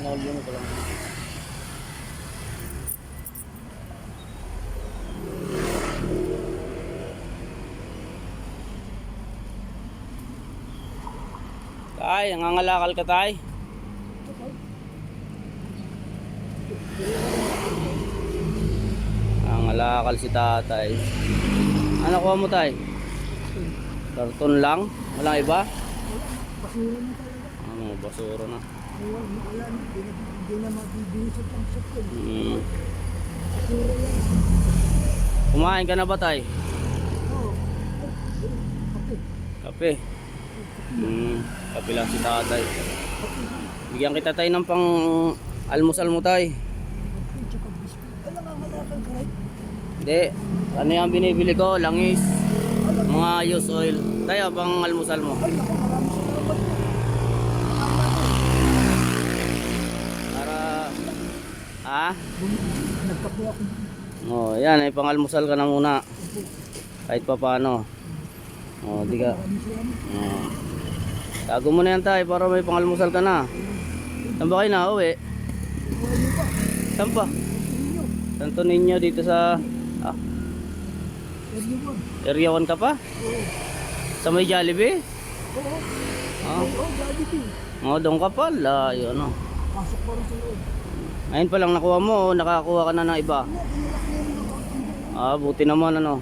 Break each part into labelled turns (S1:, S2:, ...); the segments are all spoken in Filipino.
S1: Sinolyo mo lang. Tay, nangangalakal ka tay. Nangangalakal si tatay. Ano kuha mo tay? Karton lang? Walang iba?
S2: Basura mo talaga.
S1: Ano, basura na.
S2: Mo hindi mabibili sa.
S1: Mm.
S2: Basura yan.
S1: Kumain ka na ba tay?
S2: Oo. Kape.
S1: Kape. Mm, kape lang si tatay. Bigyan kita tayo ng pang almusal mo tay. Hindi. Ano yung binibili ko? Langis. Mga used oil. Tayo, pang almusal mo.
S2: Ay, naku, marami salamat po.
S1: Para... Ha?
S2: Nagkape ako.
S1: Oh, yan. Ay, pang almusal ka na muna. Kahit pa paano. Oh, di ka. Oh. Tago mo na yan tayo para may pang almusal ka na. Saan ba kayo na uwi? Saan pa? Santo Niño dito sa... Ah, area 1 ka pa?
S2: Oo.
S1: Sa may Jollibee?
S2: Oo.
S1: Ah,
S2: Oo, gabi din.
S1: oh, doon ka pa. Layo, ano.
S2: Pasok pa rin sa loob.
S1: Ngayon pa lang nakuha mo, oh, nakakuha ka na ng iba.
S2: Ano, yung.
S1: Ah, buti naman ano.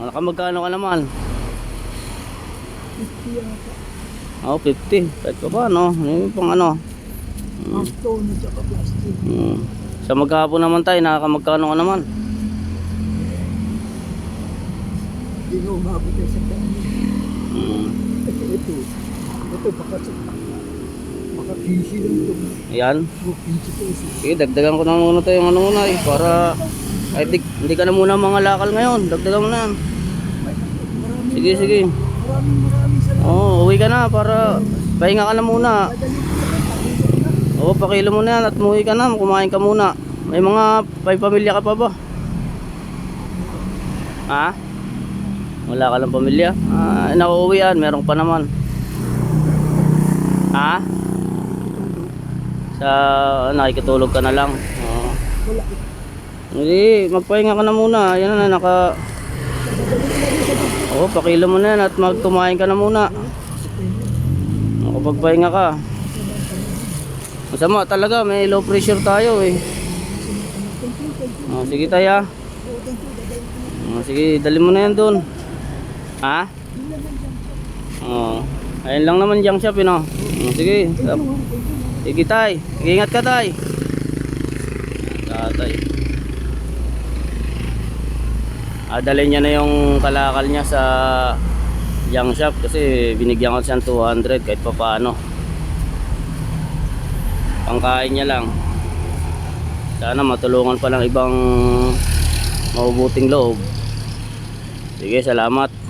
S1: Ah, Nakamagkano ka naman?
S2: 50 yata.
S1: Oh, 50. Kahit pa. Yung pang ano.
S2: Half tone at saka plastic.
S1: Hmm. Sa maghapon naman tayo, nakakamagkano ka naman?
S2: Hindi na umabot sa dami.
S1: Hmm.
S2: Ito, ito. Ito, baka sa... Baka 15 lang ito.
S1: Ayan.
S2: O, 15 pesos.
S1: Sige, dagdagan ko na muna tayo yung ano muna eh. Para... Ay, di, hindi ka na muna mga lakal ngayon. Dagdagan mo na Sige, sige. Oo, oh, uwi ka na para pahinga ka na muna. Oo, pakilo mo na yan at umuwi ka na. Kumain ka muna. May mga may pamilya ka pa ba? Ha? Wala ka lang pamilya? Ah, nauuwi yan. Meron pa naman. Ha? Sa nakikitulog ka na lang.
S2: Wala.
S1: Hindi, magpahinga ka na muna. Yan na, naka... Oo, pakilo mo na yan at magtumain ka na muna. Makapagpahinga ka. Masama talaga, may low pressure tayo eh. Oh, sige tayo. ah. Oh, sige, dali mo na yan doon. Ha? Oh, ayun lang naman junk shop, yun oh. Oh, sige, sige tay. Ingat ka tay. Tatay. Adalhin niya na yung kalakal niya sa junk shop kasi binigyan ko siyang 200 kahit pa paano. Pangkain niya lang. Sana matulungan pa ng ibang mabubuting loob. Sige, salamat.